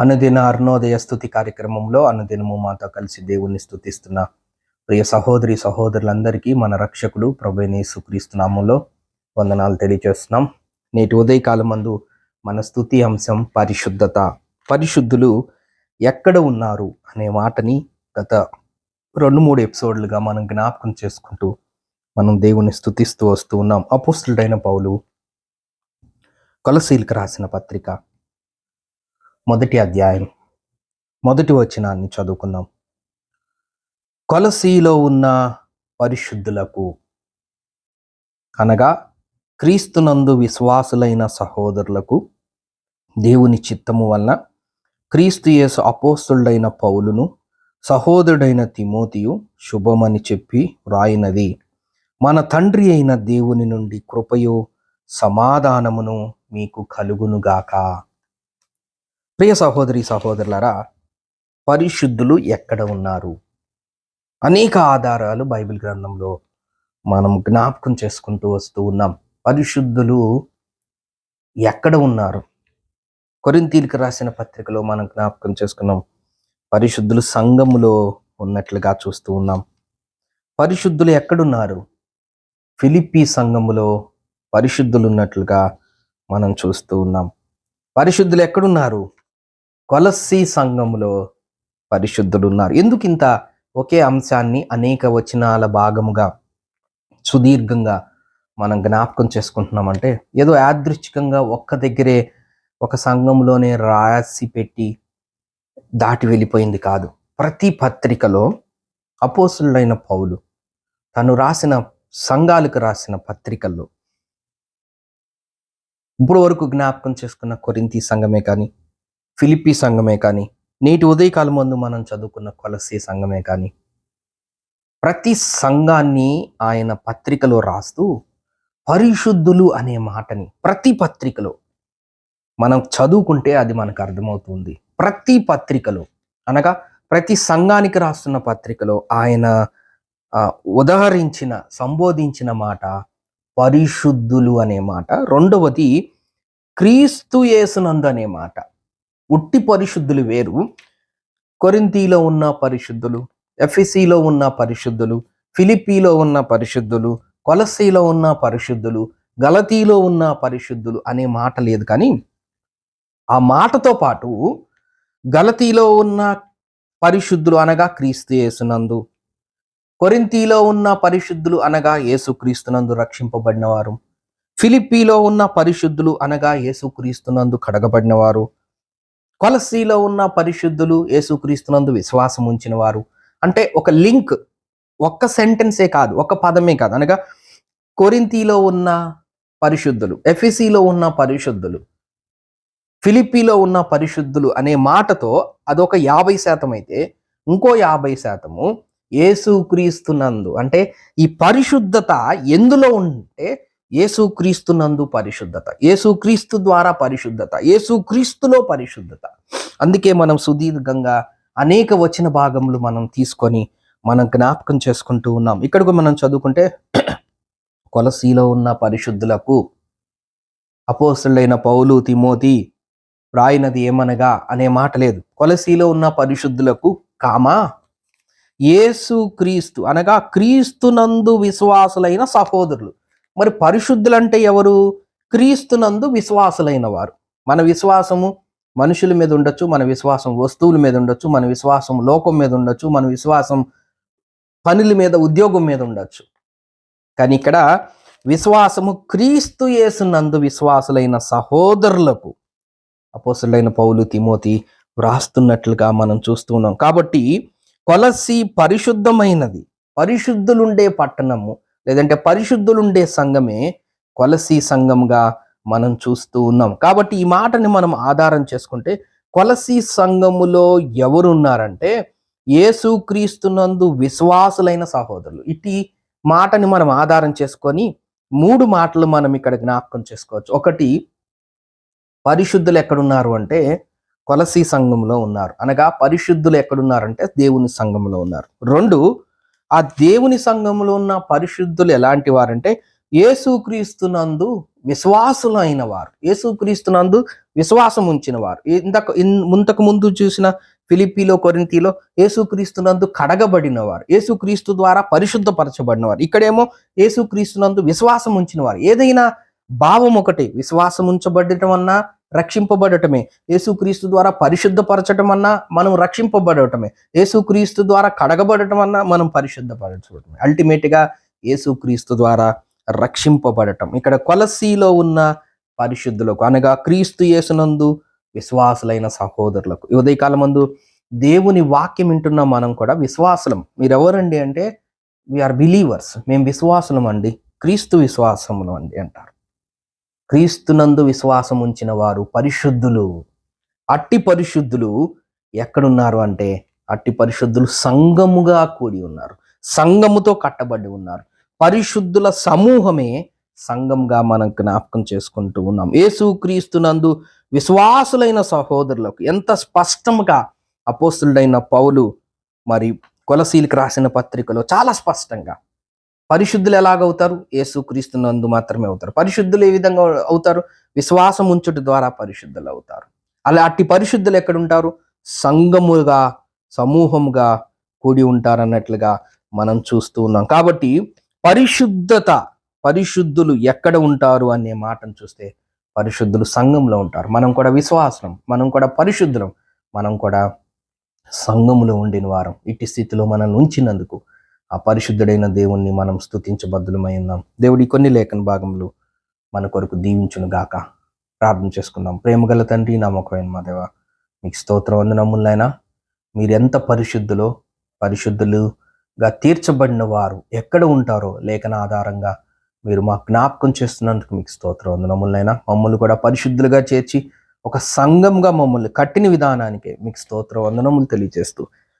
అనుదిన అరుణోదయ స్థుతి కార్యక్రమంలో అనుదినము మాతో కలిసి దేవుణ్ణి స్థుతిస్తున్న ప్రియ సహోదరి సహోదరులందరికీ మన రక్షకుడు ప్రభుని సుక్రీస్తునామంలో వందనాలు తెలియజేస్తున్నాం. నేటి ఉదయకాలం మందు మన స్థుతి అంశం పరిశుద్ధత. పరిశుద్ధులు ఎక్కడ ఉన్నారు అనే మాటని గత రెండు మూడు ఎపిసోడ్లుగా మనం జ్ఞాపకం చేసుకుంటూ మనం దేవుని స్థుతిస్తూ వస్తూ ఉన్నాం. అపుస్తుడైన పౌలు కొలసీలకు రాసిన పత్రిక మొదటి అధ్యాయం. మొదటి వచనాన్ని చదువుకుందాం. కొలసీలో ఉన్న పరిశుద్ధులకు అనగా క్రీస్తునందు విశ్వాసులైన సహోదరులకు దేవుని చిత్తము వలన క్రీస్తు యేసు అపోస్తుడైన పౌలును సహోదరుడైన తిమోతియు శుభమని చెప్పి వ్రాయినది. మన తండ్రి అయిన దేవుని నుండి కృపయు సమాధానమును మీకు కలుగునుగాక. ప్రియ సహోదరి సహోదరులరా పరిశుద్ధులు ఎక్కడ ఉన్నారు? అనేక ఆధారాలు బైబిల్ గ్రంథంలో మనం జ్ఞాపకం చేసుకుంటూ వస్తూ ఉన్నాం. పరిశుద్ధులు ఎక్కడ ఉన్నారు? కొరింతీలకు రాసిన పత్రికలో మనం జ్ఞాపకం చేసుకున్నాం. పరిశుద్ధులు సంఘములో ఉన్నట్లుగా చూస్తూ ఉన్నాం. పరిశుద్ధులు ఎక్కడున్నారు? ఫిలిప్పీ సంఘములో పరిశుద్ధులు ఉన్నట్లుగా మనం చూస్తూ ఉన్నాం. పరిశుద్ధులు ఎక్కడున్నారు? కొలస్సీ సంఘంలో పరిశుద్ధులు ఉన్నారు ఎందుకు ఇంత ఒకే అంశాన్ని అనేక వచనాల భాగముగా సుదీర్ఘంగా మనం జ్ఞాపకం చేసుకుంటున్నామంటే ఏదో యాదృచ్ఛికంగా ఒక్క దగ్గరే ఒక సంఘంలోనే రాసి పెట్టి దాటి వెళ్ళిపోయింది కాదు. ప్రతి పత్రికలో అపోసులైన పౌలు తను రాసిన సంఘాలకు రాసిన పత్రికల్లో ఇప్పుడు వరకు జ్ఞాపకం చేసుకున్న కొరింతి సంఘమే కానీ ఫిలిప్పీ సంఘమే కానీ నేటి ఉదయకాలం ముందు మనం చదువుకున్న కొలసి సంఘమే కానీ ప్రతి సంఘాన్ని ఆయన పత్రికలో రాస్తూ పరిశుద్ధులు అనే మాటని ప్రతి పత్రికలో మనం చదువుకుంటే అది మనకు అర్థమవుతుంది. ప్రతి పత్రికలో అనగా ప్రతి సంఘానికి రాస్తున్న పత్రికలో ఆయన ఉదహరించిన సంబోధించిన మాట పరిశుద్ధులు అనే మాట. రెండవది క్రీస్తు యేసునందు అనే మాట. ఉట్టి పరిశుద్ధులు వేరు. కొరింతీలో ఉన్న పరిశుద్ధులు ఎఫ్ఎసిలో ఉన్న పరిశుద్ధులు ఫిలిపీలో ఉన్న పరిశుద్ధులు కొలసీలో ఉన్న పరిశుద్ధులు గలతీలో ఉన్న పరిశుద్ధులు అనే మాట లేదు. కానీ ఆ మాటతో పాటు గలతీలో ఉన్న పరిశుద్ధులు అనగా క్రీస్తు యేసునందు కొరింతీలో ఉన్న పరిశుద్ధులు అనగా యేసుక్రీస్తునందు రక్షింపబడినవారు ఫిలిప్పీలో ఉన్న పరిశుద్ధులు అనగా యేసుక్రీస్తునందు కడగబడినవారు కొలసీలో ఉన్న పరిశుద్ధులు యేసుక్రీస్తునందు విశ్వాసం ఉంచిన వారు. అంటే ఒక లింక్ ఒక్క సెంటెన్సే కాదు ఒక పదమే కాదు. అనగా కొరింతీలో ఉన్న పరిశుద్ధులు ఎఫ్ఎసిలో ఉన్న పరిశుద్ధులు ఫిలిపీలో ఉన్న పరిశుద్ధులు అనే మాటతో అదొక యాభై శాతం అయితే ఇంకో యాభై శాతము యేసుక్రీస్తునందు. అంటే ఈ పరిశుద్ధత ఎందులో ఉంటే యేసుక్రీస్తునందు పరిశుద్ధత యేసుక్రీస్తు ద్వారా పరిశుద్ధత యేసుక్రీస్తులో పరిశుద్ధత. అందుకే మనం సుదీర్ఘంగా అనేక వచన భాగములు మనం తీసుకొని మనం జ్ఞాపకం చేసుకుంటూ ఉన్నాం. ఇక్కడికి మనం చదువుకుంటే కొలసీలో ఉన్న పరిశుద్ధులకు అపోస్తులైన పౌలు తిమోతి రాయినది ఏమనగా అనే మాట లేదు. కొలసీలో ఉన్న పరిశుద్ధులకు కామా? యేసు క్రీస్తు అనగా క్రీస్తునందు విశ్వాసులైన సహోదరులు. మరి పరిశుద్ధులంటే ఎవరు? క్రీస్తునందు విశ్వాసులైన వారు మన విశ్వాసము మనుషుల మీద ఉండొచ్చు మన విశ్వాసం వస్తువుల మీద ఉండొచ్చు మన విశ్వాసం లోకం మీద ఉండొచ్చు మన విశ్వాసం పనుల మీద ఉద్యోగం మీద ఉండొచ్చు. కానీ ఇక్కడ విశ్వాసము క్రీస్తు యేసునందు విశ్వాసులైన సహోదరులకు అపోసులైన పౌలు తిమోతి వ్రాస్తున్నట్లుగా మనం చూస్తున్నాం కాబట్టి కొలసి పరిశుద్ధమైనది పరిశుద్ధులుండే పట్టణము లేదంటే పరిశుద్ధులుండే సంఘమే కొలసి సంఘంగా మనం చూస్తూ ఉన్నాం. కాబట్టి ఈ మాటని మనం ఆధారం చేసుకుంటే కొలసి సంఘములో ఎవరున్నారంటే యేసుక్రీస్తునందు విశ్వాసులైన సహోదరులు. ఇటు మాటని మనం ఆధారం చేసుకొని మూడు మాటలు మనం ఇక్కడ జ్ఞాపకం చేసుకోవచ్చు. ఒకటి పరిశుద్ధులు ఎక్కడున్నారు అంటే కొలసి సంఘంలో ఉన్నారు. అనగా పరిశుద్ధులు ఎక్కడున్నారంటే దేవుని సంఘంలో ఉన్నారు. రెండు ఆ దేవుని సంఘంలో ఉన్న పరిశుద్ధులు ఎలాంటి వారంటే యేసుక్రీస్తునందు విశ్వాసులైన వారు యేసుక్రీస్తునందు విశ్వాసం ఉంచిన వారు ఇంతకు ఇన్- ముంతకు ముందు చూసిన ఫిలిపిలో కొరింతిలో యేసుక్రీస్తునందు కడగబడిన వారు యేసుక్రీస్తు ద్వారా పరిశుద్ధపరచబడిన వారు ఇక్కడేమో యేసుక్రీస్తునందు విశ్వాసం ఉంచిన వారు ఏదైనా భావం ఒకటి విశ్వాసం ఉంచబడటం అన్నా రక్షింపబడటమే. యేసుక్రీస్తు ద్వారా పరిశుద్ధపరచటం అన్నా మనం రక్షింపబడటమే. యేసుక్రీస్తు ద్వారా కడగబడటం అన్నా మనం పరిశుద్ధపరచడమే అల్టిమేట్గా యేసుక్రీస్తు ద్వారా రక్షింపబడటం. ఇక్కడ కొలసీలో ఉన్న పరిశుద్ధులకు అనగా క్రీస్తు యేసునందు విశ్వాసులైన సహోదరులకు. ఈ ఉదయకాలం మందు దేవుని వాక్యం వింటున్న మనం కూడా విశ్వాసులం. మీరు ఎవరండి అంటే వీఆర్ బిలీవర్స్ మేము విశ్వాసులం అండి క్రీస్తు విశ్వాసములు అండి అంటారు. క్రీస్తునందు విశ్వాసం ఉంచిన వారు పరిశుద్ధులు. అట్టి పరిశుద్ధులు ఎక్కడున్నారు అంటే అట్టి పరిశుద్ధులు సంఘముగా కూడి ఉన్నారు. సంఘముతో కట్టబడి ఉన్నారు. పరిశుద్ధుల సమూహమే సంఘంగా మనం జ్ఞాపకం చేసుకుంటూ ఉన్నాం. యేసుక్రీస్తునందు విశ్వాసులైన సహోదరులకు ఎంత స్పష్టంగా అపోస్తుడైన పౌలు మరి కొలసీలకు రాసిన పత్రికలో చాలా స్పష్టంగా పరిశుద్ధులు ఎలాగవుతారు? యేసుక్రీస్తునందు మాత్రమే అవుతారు. పరిశుద్ధులు ఏ విధంగా అవుతారు? విశ్వాసం ఉంచుట ద్వారా పరిశుద్ధులు అవుతారు అలా అట్టి పరిశుద్ధులు ఎక్కడుంటారు? సంఘముగా సమూహముగా కూడి ఉంటారన్నట్లుగా మనం చూస్తూ ఉన్నాం. కాబట్టి పరిశుద్ధత పరిశుద్ధులు ఎక్కడ ఉంటారు అనే మాటను చూస్తే పరిశుద్ధులు సంఘంలో ఉంటారు. మనం కూడా విశ్వాసం మనం కూడా పరిశుద్ధులం మనం కూడా సంఘములో ఉండిన వారం. ఇట్టి స్థితిలో మనల్ని ఉంచినందుకు ఆ పరిశుద్ధుడైన దేవుణ్ణి మనం స్తుతించబద్దులమై ఉన్నాం. దేవుడి కొన్ని లేఖన భాగములు మన కొరకు దీవించును గాక. ప్రార్థన చేసుకుందాం. ప్రేమగల తండ్రి నమ్మకమైన మా దేవ మీకు స్తోత్రం వందనములైనా మీరు ఎంత పరిశుద్ధులో పరిశుద్ధులుగా తీర్చబడిన వారు ఎక్కడ ఉంటారో లేఖన ఆధారంగా మీరు మా జ్ఞాపకం చేస్తున్నందుకు మీకు స్తోత్రం వందనములైనా మమ్మల్ని కూడా పరిశుద్ధులుగా చేర్చి ఒక సంఘంగా మమ్మల్ని కట్టిన విధానానికి మీకు స్తోత్ర వందనములు తెలియజేస్తూ